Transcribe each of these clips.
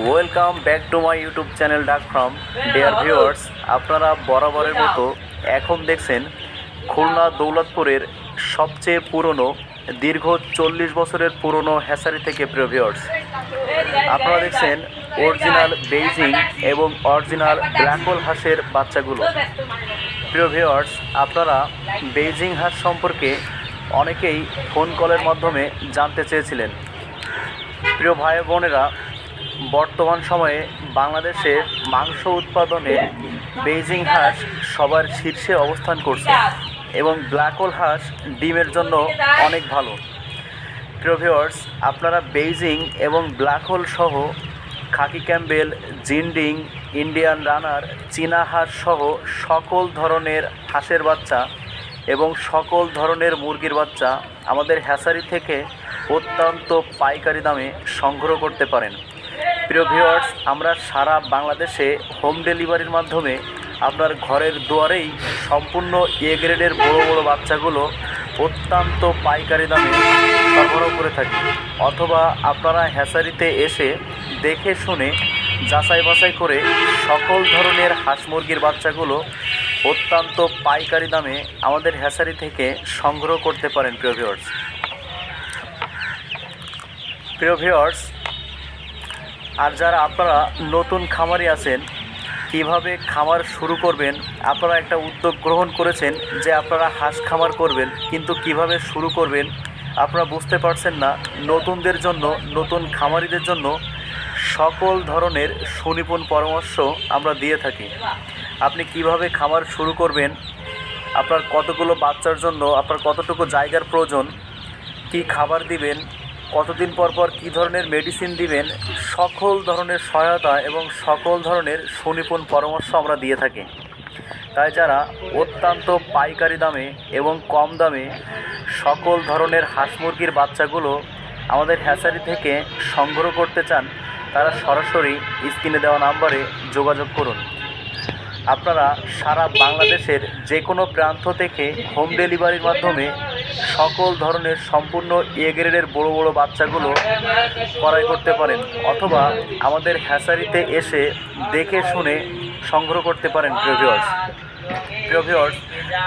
Welcome back to my YouTube channel duck farm dear viewers আপনারা বরাবরের মতো এখন দেখছেন খুলনা দৌলতপুরের সবচেয়ে পুরনো, দীর্ঘ চল্লিশ বছরের পুরনো হ্যাসারি থেকে প্রিয় ভিউয়ার্স আপনারা দেখছেন অরিজিনাল বেইজিং এবং অরিজিনাল ব্ল্যাকল হাঁসের বাচ্চাগুলো। প্রিয় ভিউয়ার্স আপনারা বেইজিং হাঁস সম্পর্কে অনেকেই ফোন কলের মাধ্যমে জানতে চেয়েছিলেন। প্রিয় ভাই বোনেরা বর্তমান সময়ে বাংলাদেশে মাংস উৎপাদনে বেইজিং হাঁস সবার শীর্ষে অবস্থান করছে এবং ব্ল্যাকল হাঁস ডিমের জন্য অনেক ভালো। প্রিয় আপনারা বেইজিং এবং ব্ল্যাক হোল সহ খাকি ক্যাম্বেল, জিন্ডিং, ইন্ডিয়ান রানার, চীনা হাঁস সহ সকল ধরনের হাঁসের বাচ্চা এবং সকল ধরনের মুরগির বাচ্চা আমাদের হ্যাসারি থেকে অত্যন্ত পাইকারি দামে সংগ্রহ করতে পারেন। প্রিয় ভিউয়ার্স আমরা সারা বাংলাদেশে হোম ডেলিভারির মাধ্যমে আপনার ঘরের দুয়ারেই সম্পূর্ণ এ গ্রেডের বড় বড় বাচ্চাগুলো অত্যন্ত পাইকারি দামে সরবরাহ করে থাকি। অথবা আপনারা হ্যাসারিতে এসে দেখে শুনে যাচাই বাছাই করে সকল ধরনের হাঁস মুরগির বাচ্চাগুলো অত্যন্ত পাইকারি দামে আমাদের হ্যাসারি থেকে সংগ্রহ করতে পারেন, প্রিয় ভিউয়ার্স প্রিয় ভিউয়ার্স আর যারা আপনারা নতুন খামারি আছেন, কীভাবে খামার শুরু করবেন, আপনারা একটা উদ্যোগ গ্রহণ করেছেন যে আপনারা হাঁস খামার করবেন, কিন্তু কীভাবে শুরু করবেন, আপনারা বুঝতে পারছেন না। নতুনদের জন্য, নতুন খামারিদের জন্য সকল ধরনের সুনিপুণ পরামর্শ আমরা দিয়ে থাকি। আপনি কীভাবে খামার শুরু করবেন, আপনার কতগুলো বাচ্চার জন্য, আপনার কতটুকু জায়গার প্রয়োজন, কি খাবার দিবেন কতদিন পর পর কী ধরনের মেডিসিন দিবেন, সকল ধরনের সহায়তা এবং সকল ধরনের সুনিপুণ পরামর্শ আমরা দিয়ে থাকি। তাই যারা অত্যন্ত পাইকারি দামে এবং কম দামে সকল ধরনের হাঁস মুরগির বাচ্চাগুলো আমাদের হ্যাচারি থেকে সংগ্রহ করতে চান, তারা সরাসরি স্ক্রিনে দেওয়া নাম্বারে যোগাযোগ করুন। আপনারা সারা বাংলাদেশের যে কোনো প্রান্ত থেকে হোম ডেলিভারির মাধ্যমে সকল ধরনের সম্পূর্ণ এ গ্রেডের বড় বড় বাচ্চাগুলো ক্রয় করতে পারেন অথবা আমাদের হ্যাসারিতে এসে দেখে শুনে সংগ্রহ করতে পারেন, প্রিয় ভিউয়ার্স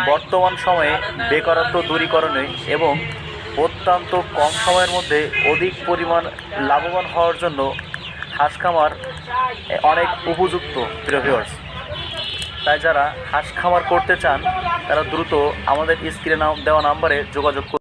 বর্তমান সময়ে বেকারত্ব দূরীকরণে এবং অত্যন্ত কম সময়ের মধ্যে অধিক পরিমাণ লাভবান হওয়ার জন্য হাঁস খামার অনেক উপযুক্ত, প্রিয় ভিউয়ার্স তাই যারা হাঁস খামার করতে চান তারা দ্রুত আমাদের স্ক্রিনে দেওয়া নাম্বারে যোগাযোগ